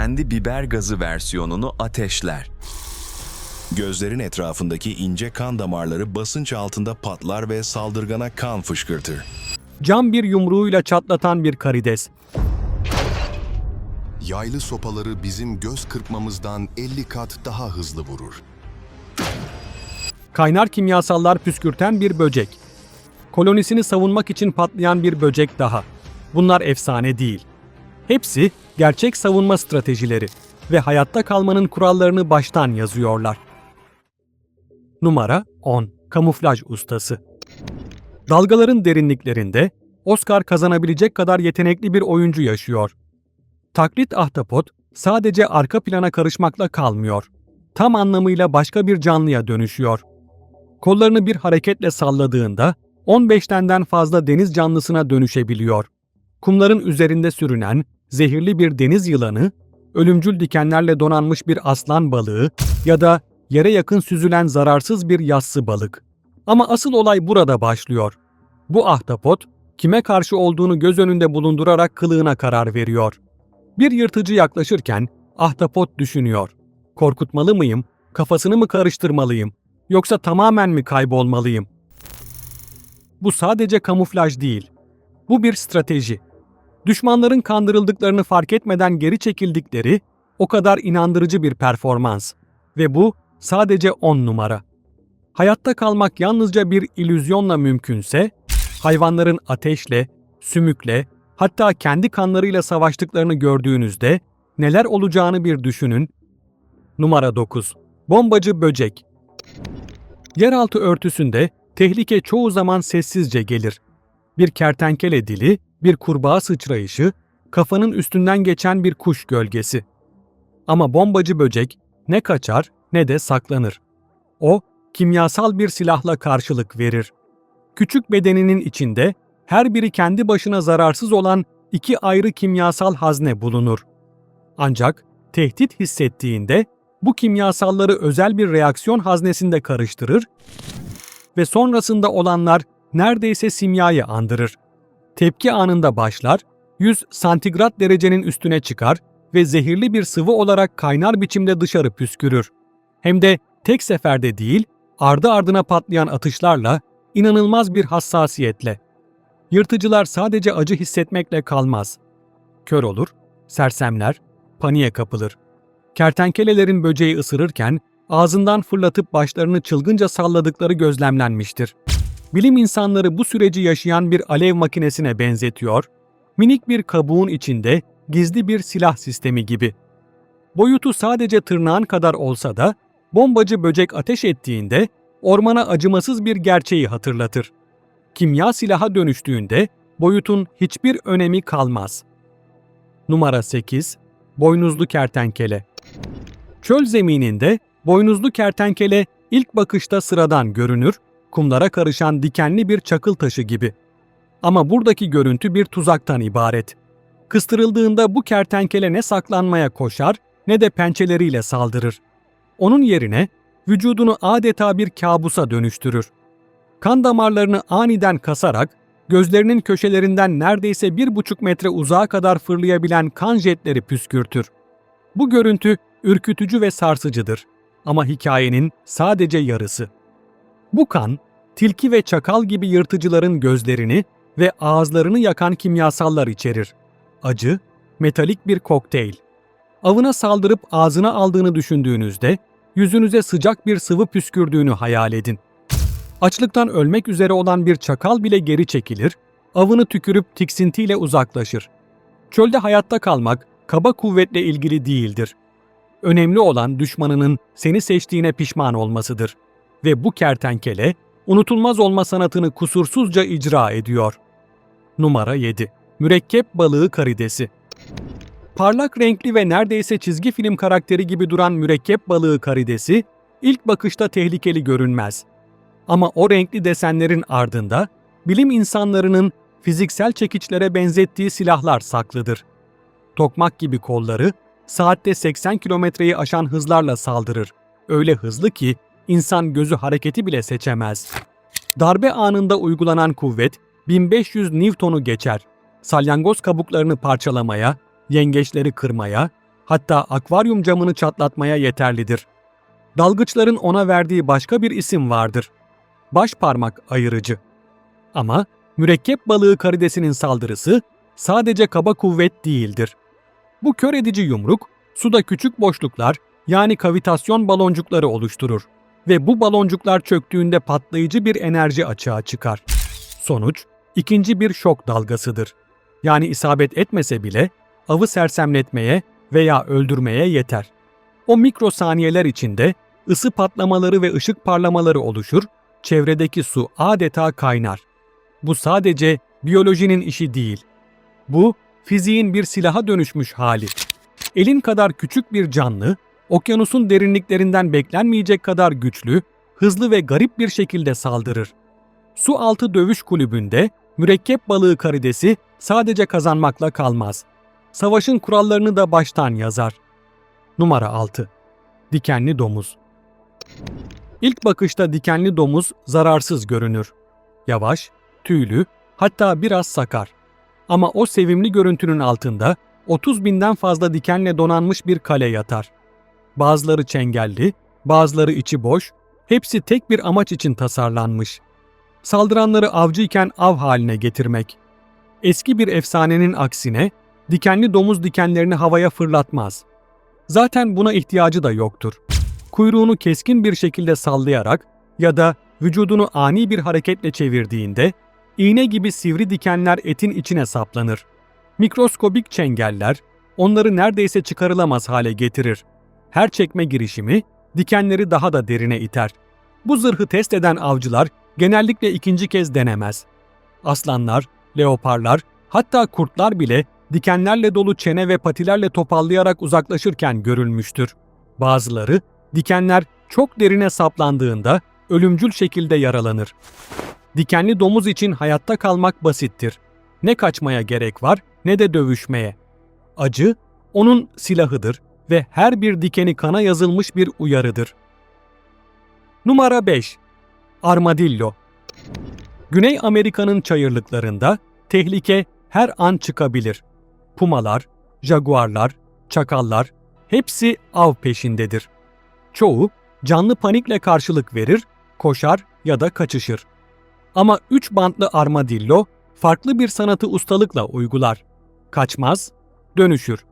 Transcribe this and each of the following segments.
kendi biber gazı versiyonunu ateşler. Gözlerin etrafındaki ince kan damarları basınç altında patlar ve saldırgana kan fışkırtır. Cam bir yumruğuyla çatlatan bir karides. Yaylı sopaları bizim göz kırpmamızdan 50 kat daha hızlı vurur. Kaynar kimyasallar püskürten bir böcek. Kolonisini savunmak için patlayan bir böcek daha. Bunlar efsane değil. Hepsi gerçek savunma stratejileri ve hayatta kalmanın kurallarını baştan yazıyorlar. Numara 10. Kamuflaj ustası. Dalgaların derinliklerinde Oscar kazanabilecek kadar yetenekli bir oyuncu yaşıyor. Taklit ahtapot sadece arka plana karışmakla kalmıyor. Tam anlamıyla başka bir canlıya dönüşüyor. Kollarını bir hareketle salladığında 15 tenden fazla deniz canlısına dönüşebiliyor. Kumların üzerinde sürünen zehirli bir deniz yılanı, ölümcül dikenlerle donanmış bir aslan balığı ya da yere yakın süzülen zararsız bir yassı balık. Ama asıl olay burada başlıyor. Bu ahtapot kime karşı olduğunu göz önünde bulundurarak kılığına karar veriyor. Bir yırtıcı yaklaşırken ahtapot düşünüyor. Korkutmalı mıyım? Kafasını mı karıştırmalıyım? Yoksa tamamen mi kaybolmalıyım? Bu sadece kamuflaj değil. Bu bir strateji. Düşmanların kandırıldıklarını fark etmeden geri çekildikleri o kadar inandırıcı bir performans. Ve bu sadece 10 numara. Hayatta kalmak yalnızca bir illüzyonla mümkünse, hayvanların ateşle, sümükle, hatta kendi kanlarıyla savaştıklarını gördüğünüzde neler olacağını bir düşünün. Numara 9. Bombacı böcek. Yeraltı örtüsünde tehlike çoğu zaman sessizce gelir. Bir kertenkele dili, bir kurbağa sıçrayışı, kafanın üstünden geçen bir kuş gölgesi. Ama bombacı böcek ne kaçar ne de saklanır. O, kimyasal bir silahla karşılık verir. Küçük bedeninin içinde her biri kendi başına zararsız olan iki ayrı kimyasal hazne bulunur. Ancak tehdit hissettiğinde bu kimyasalları özel bir reaksiyon haznesinde karıştırır ve sonrasında olanlar neredeyse simyayı andırır. Tepki anında başlar, 100 santigrat derecenin üstüne çıkar ve zehirli bir sıvı olarak kaynar biçimde dışarı püskürür. Hem de tek seferde değil, ardı ardına patlayan atışlarla, inanılmaz bir hassasiyetle. Yırtıcılar sadece acı hissetmekle kalmaz. Kör olur, sersemler, paniğe kapılır. Kertenkelelerin böceği ısırırken ağzından fırlatıp başlarını çılgınca salladıkları gözlemlenmiştir. Bilim insanları bu süreci yaşayan bir alev makinesine benzetiyor, minik bir kabuğun içinde gizli bir silah sistemi gibi. Boyutu sadece tırnağın kadar olsa da bombacı böcek ateş ettiğinde ormana acımasız bir gerçeği hatırlatır. Kimya silaha dönüştüğünde boyutun hiçbir önemi kalmaz. Numara 8. Boynuzlu kertenkele. Çöl zemininde boynuzlu kertenkele ilk bakışta sıradan görünür, kumlara karışan dikenli bir çakıl taşı gibi. Ama buradaki görüntü bir tuzaktan ibaret. Kıstırıldığında bu kertenkele ne saklanmaya koşar ne de pençeleriyle saldırır. Onun yerine vücudunu adeta bir kabusa dönüştürür. Kan damarlarını aniden kasarak gözlerinin köşelerinden neredeyse bir buçuk metre uzağa kadar fırlayabilen kan jetleri püskürtür. Bu görüntü ürkütücü ve sarsıcıdır ama hikayenin sadece yarısı. Bu kan, tilki ve çakal gibi yırtıcıların gözlerini ve ağızlarını yakan kimyasallar içerir. Acı, metalik bir kokteyl. Avına saldırıp ağzına aldığını düşündüğünüzde yüzünüze sıcak bir sıvı püskürdüğünü hayal edin. Açlıktan ölmek üzere olan bir çakal bile geri çekilir, avını tükürüp tiksintiyle uzaklaşır. Çölde hayatta kalmak kaba kuvvetle ilgili değildir. Önemli olan düşmanının seni seçtiğine pişman olmasıdır. Ve bu kertenkele unutulmaz olma sanatını kusursuzca icra ediyor. Numara 7. Mürekkep balığı karidesi. Parlak renkli ve neredeyse çizgi film karakteri gibi duran mürekkep balığı karidesi ilk bakışta tehlikeli görünmez. Ama o renkli desenlerin ardında bilim insanlarının fiziksel çekiçlere benzettiği silahlar saklıdır. Tokmak gibi kolları saatte 80 kilometreyi aşan hızlarla saldırır. Öyle hızlı ki insan gözü hareketi bile seçemez. Darbe anında uygulanan kuvvet 1500 Newton'u geçer. Salyangoz kabuklarını parçalamaya, yengeçleri kırmaya, hatta akvaryum camını çatlatmaya yeterlidir. Dalgıçların ona verdiği başka bir isim vardır. Baş parmak ayırıcı. Ama mürekkep balığı karidesinin saldırısı sadece kaba kuvvet değildir. Bu kör edici yumruk suda küçük boşluklar yani kavitasyon baloncukları oluşturur ve bu baloncuklar çöktüğünde patlayıcı bir enerji açığa çıkar. Sonuç ikinci bir şok dalgasıdır. Yani isabet etmese bile avı sersemletmeye veya öldürmeye yeter. O mikrosaniyeler içinde ısı patlamaları ve ışık parlamaları oluşur, çevredeki su adeta kaynar. Bu sadece biyolojinin işi değil. Bu fiziğin bir silaha dönüşmüş hali. Elin kadar küçük bir canlı, okyanusun derinliklerinden beklenmeyecek kadar güçlü, hızlı ve garip bir şekilde saldırır. Su altı dövüş kulübünde mürekkep balığı karidesi sadece kazanmakla kalmaz. Savaşın kurallarını da baştan yazar. Numara 6. Dikenli domuz. İlk bakışta dikenli domuz zararsız görünür. Yavaş, tüylü, hatta biraz sakar. Ama o sevimli görüntünün altında 30 binden fazla dikenle donanmış bir kale yatar. Bazıları çengelli, bazıları içi boş, hepsi tek bir amaç için tasarlanmış. Saldıranları avcıyken av haline getirmek. Eski bir efsanenin aksine dikenli domuz dikenlerini havaya fırlatmaz. Zaten buna ihtiyacı da yoktur. Kuyruğunu keskin bir şekilde sallayarak ya da vücudunu ani bir hareketle çevirdiğinde iğne gibi sivri dikenler etin içine saplanır. Mikroskobik çengeller onları neredeyse çıkarılamaz hale getirir. Her çekme girişimi dikenleri daha da derine iter. Bu zırhı test eden avcılar genellikle ikinci kez denemez. Aslanlar, leoparlar, hatta kurtlar bile dikenlerle dolu çene ve patilerle topallayarak uzaklaşırken görülmüştür. Bazıları dikenler çok derine saplandığında ölümcül şekilde yaralanır. Dikenli domuz için hayatta kalmak basittir. Ne kaçmaya gerek var ne de dövüşmeye. Acı onun silahıdır ve her bir dikeni kana yazılmış bir uyarıdır. Numara 5. Armadillo Güney Amerika'nın çayırlıklarında tehlike her an çıkabilir. Pumalar, jaguarlar, çakallar hepsi av peşindedir. Çoğu canlı panikle karşılık verir, koşar ya da kaçışır. Ama üç bantlı armadillo farklı bir sanatı ustalıkla uygular. Kaçmaz, dönüşür.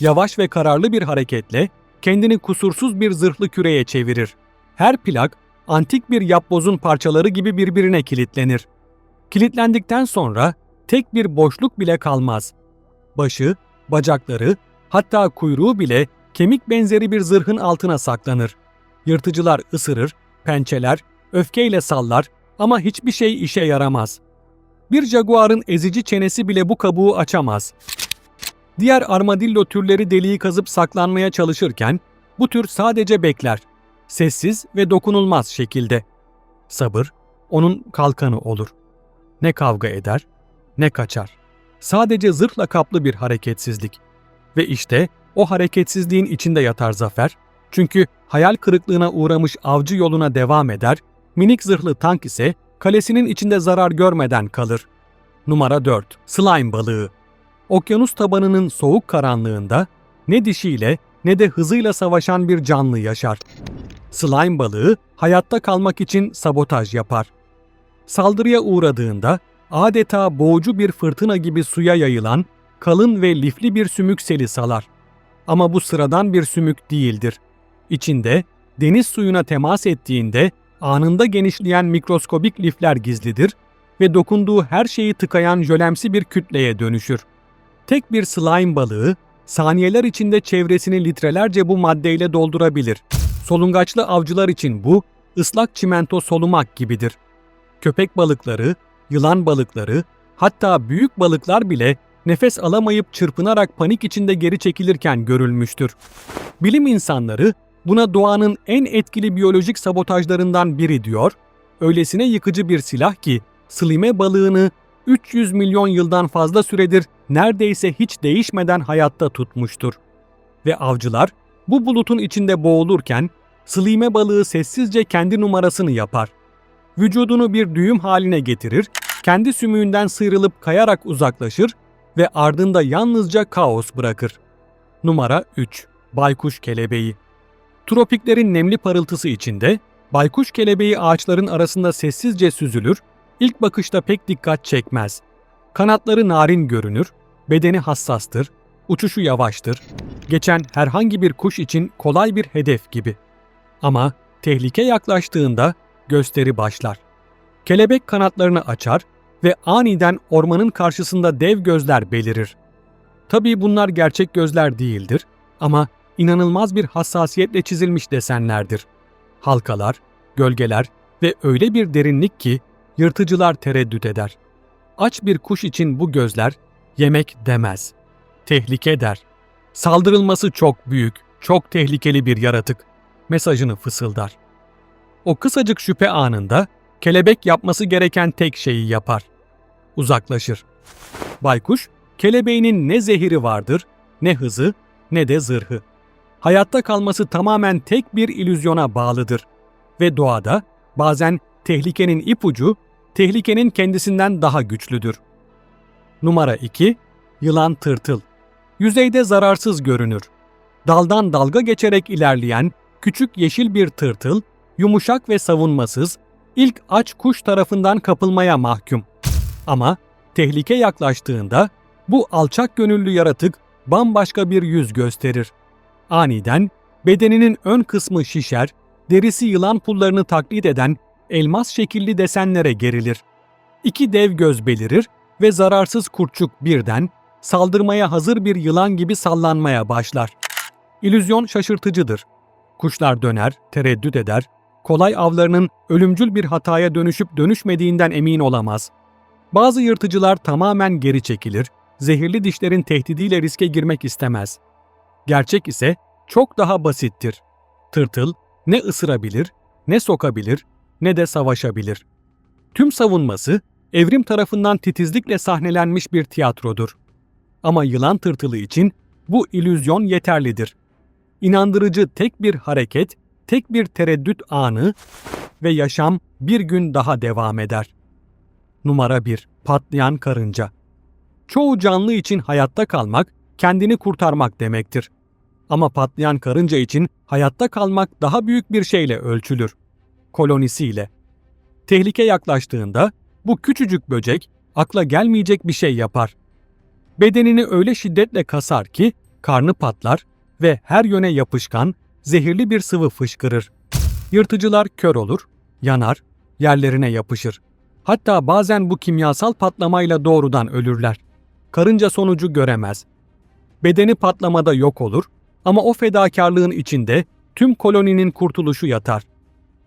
Yavaş ve kararlı bir hareketle kendini kusursuz bir zırhlı küreye çevirir. Her plak antik bir yapbozun parçaları gibi birbirine kilitlenir. Kilitlendikten sonra tek bir boşluk bile kalmaz. Başı, bacakları, hatta kuyruğu bile kemik benzeri bir zırhın altına saklanır. Yırtıcılar ısırır, pençeler, öfkeyle sallar ama hiçbir şey işe yaramaz. Bir jaguarın ezici çenesi bile bu kabuğu açamaz. Diğer armadillo türleri deliği kazıp saklanmaya çalışırken bu tür sadece bekler. Sessiz ve dokunulmaz şekilde. Sabır onun kalkanı olur. Ne kavga eder ne kaçar. Sadece zırhla kaplı bir hareketsizlik. Ve işte o hareketsizliğin içinde yatar zafer. Çünkü hayal kırıklığına uğramış avcı yoluna devam eder, minik zırhlı tank ise kalesinin içinde zarar görmeden kalır. Numara 4. Slime balığı. Okyanus tabanının soğuk karanlığında ne dişiyle ne de hızıyla savaşan bir canlı yaşar. Slime balığı hayatta kalmak için sabotaj yapar. Saldırıya uğradığında adeta boğucu bir fırtına gibi suya yayılan kalın ve lifli bir sümük seli salar. Ama bu sıradan bir sümük değildir. İçinde deniz suyuna temas ettiğinde anında genişleyen mikroskobik lifler gizlidir ve dokunduğu her şeyi tıkayan jölemsi bir kütleye dönüşür. Tek bir slime balığı saniyeler içinde çevresini litrelerce bu maddeyle doldurabilir. Solungaçlı avcılar için bu ıslak çimento solumak gibidir. Köpek balıkları, yılan balıkları, hatta büyük balıklar bile nefes alamayıp çırpınarak panik içinde geri çekilirken görülmüştür. Bilim insanları buna doğanın en etkili biyolojik sabotajlarından biri diyor, öylesine yıkıcı bir silah ki slime balığını 300 milyon yıldan fazla süredir neredeyse hiç değişmeden hayatta tutmuştur. Ve avcılar bu bulutun içinde boğulurken slime balığı sessizce kendi numarasını yapar. Vücudunu bir düğüm haline getirir, kendi sümüğünden sıyrılıp kayarak uzaklaşır ve ardında yalnızca kaos bırakır. Numara 3. Baykuş kelebeği. Tropiklerin nemli parıltısı içinde baykuş kelebeği ağaçların arasında sessizce süzülür, ilk bakışta pek dikkat çekmez. Kanatları narin görünür, bedeni hassastır, uçuşu yavaştır, geçen herhangi bir kuş için kolay bir hedef gibi. Ama tehlike yaklaştığında gösteri başlar. Kelebek kanatlarını açar ve aniden ormanın karşısında dev gözler belirir. Tabii bunlar gerçek gözler değildir ama inanılmaz bir hassasiyetle çizilmiş desenlerdir. Halkalar, gölgeler ve öyle bir derinlik ki yırtıcılar tereddüt eder. Aç bir kuş için bu gözler yemek demez. Tehlike der. Saldırılması çok büyük, çok tehlikeli bir yaratık. Mesajını fısıldar. O kısacık şüphe anında kelebek yapması gereken tek şeyi yapar. Uzaklaşır. Baykuş, kelebeğinin ne zehiri vardır, ne hızı, ne de zırhı. Hayatta kalması tamamen tek bir ilüzyona bağlıdır. Ve doğada bazen tehlikenin ipucu, tehlikenin kendisinden daha güçlüdür. Numara 2. Yılan tırtıl. Yüzeyde zararsız görünür. Daldan dalga geçerek ilerleyen küçük yeşil bir tırtıl, yumuşak ve savunmasız, ilk aç kuş tarafından kapılmaya mahkum. Ama tehlike yaklaştığında bu alçak gönüllü yaratık bambaşka bir yüz gösterir. Aniden bedeninin ön kısmı şişer, derisi yılan pullarını taklit eden elmas şekilli desenlere gerilir. İki dev göz belirir ve zararsız kurtçuk birden saldırmaya hazır bir yılan gibi sallanmaya başlar. İllüzyon şaşırtıcıdır. Kuşlar döner, tereddüt eder, kolay avlarının ölümcül bir hataya dönüşüp dönüşmediğinden emin olamaz. Bazı yırtıcılar tamamen geri çekilir, zehirli dişlerin tehdidiyle riske girmek istemez. Gerçek ise çok daha basittir. Tırtıl ne ısırabilir, ne sokabilir, ne de savaşabilir. Tüm savunması evrim tarafından titizlikle sahnelenmiş bir tiyatrodur. Ama yılan tırtılı için bu ilüzyon yeterlidir. İnandırıcı tek bir hareket, tek bir tereddüt anı ve yaşam bir gün daha devam eder. Numara 1. Patlayan karınca. Çoğu canlı için hayatta kalmak, kendini kurtarmak demektir. Ama patlayan karınca için hayatta kalmak daha büyük bir şeyle ölçülür. Kolonisiyle. Tehlike yaklaştığında bu küçücük böcek akla gelmeyecek bir şey yapar. Bedenini öyle şiddetle kasar ki karnı patlar ve her yöne yapışkan, zehirli bir sıvı fışkırır. Yırtıcılar kör olur, yanar, yerlerine yapışır. Hatta bazen bu kimyasal patlamayla doğrudan ölürler. Karınca sonucu göremez. Bedeni patlamada yok olur ama o fedakarlığın içinde tüm koloninin kurtuluşu yatar.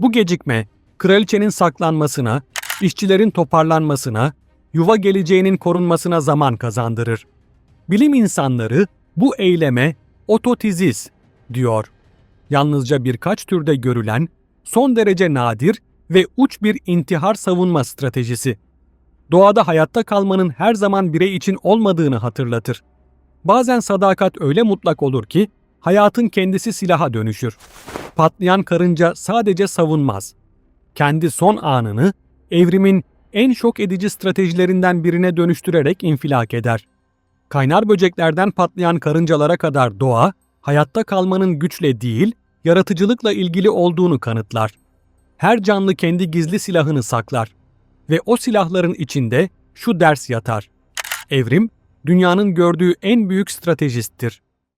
Bu gecikme, kraliçenin saklanmasına, işçilerin toparlanmasına, yuva geleceğinin korunmasına zaman kazandırır. Bilim insanları bu eyleme ototizis diyor. Yalnızca birkaç türde görülen, son derece nadir ve uç bir intihar savunma stratejisi. Doğada hayatta kalmanın her zaman birey için olmadığını hatırlatır. Bazen sadakat öyle mutlak olur ki hayatın kendisi silaha dönüşür. Patlayan karınca sadece savunmaz. Kendi son anını evrimin en şok edici stratejilerinden birine dönüştürerek infilak eder. Kaynar böceklerden patlayan karıncalara kadar doğa, hayatta kalmanın güçle değil, yaratıcılıkla ilgili olduğunu kanıtlar. Her canlı kendi gizli silahını saklar ve o silahların içinde şu ders yatar. Evrim, dünyanın gördüğü en büyük stratejisttir.